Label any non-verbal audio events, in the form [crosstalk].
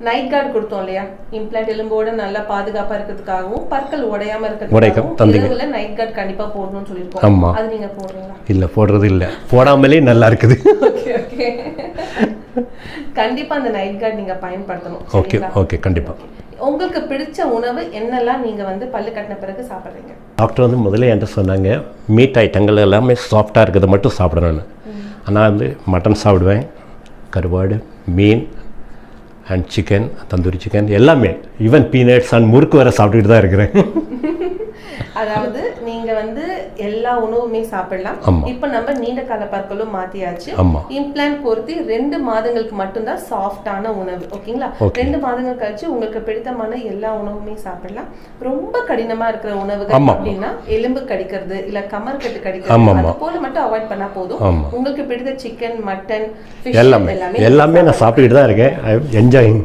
Night card கொடுத்தோம் இல்லையா? Implant எலும்போட நல்லா பாதுகாப்பா இருக்கிறதுக்காகவும் பற்கள் உடையாம இருக்கிறதுக்காகவும் நைட் கார்டு கண்டிப்பா போடணும்னு சொல்லியிருக்கோம். ஆமா. அது நீங்க போடுறீங்களா? இல்லை போடுறது இல்லை. போடாமலே நல்லா இருக்குது. [laughs] ஓகே ஓகே கண்டிப்பா அந்த நைட் கார்டு நீங்க பயன்படுத்தணும். ஓகே? ஓகே கண்டிப்பாக உங்களுக்கு பிடிச்ச உணவு என்னெல்லாம் நீங்க வந்து பல்லு கட்டின பிறகு சாப்பிடுறீங்க? டாக்டர் வந்து முதல்ல என்கிட்ட சொன்னாங்க மீட் ஐட்டங்கள் எல்லாமே சாஃப்டாக இருக்கிறத மட்டும் சாப்பிடணும்னு. ஆனால் வந்து மட்டன் சாப்பிடுவேன் கருவாடு மீன் அண்ட் சிக்கன் தந்தூரி சிக்கன் எல்லாமே. ஈவன் பீனட்ஸ் அண்ட் முறுக்கு வர சாப்பிட்டுட்டு தான் இருக்கிறேன். [laughs] அதாவது நீங்க வந்து எல்லா உணவுமே சாப்பிடலாம். இப்ப நம்ம நீண்ட கால பற்களும் மாத்தியாச்சு. இம்ப்ளான்ட் பொருத்தி ரெண்டு மாதங்களுக்கு மட்டும்தான் சாஃப்டான உணவு ஓகேங்களா. ரெண்டு மாதங்கள் கழிச்சு உங்களுக்கு பிடித்தமான எல்லா உணவுமே சாப்பிடலாம் ரொம்ப கடினமா இருக்கிற உணவுகள். அப்படின்னா எலும்பு கடிக்கிறது இல்ல கமர் கட்டு கடிக்கிறது. அது போல மட்டும் அவாய்ட் பண்ணா போதும். உங்களுக்கு பிடித்த சிக்கன் மட்டன் எல்லாமே எல்லாமே நான் சாப்பிட்டுக்கிட்டு தான் இருக்கேன் என்ஜாயிங்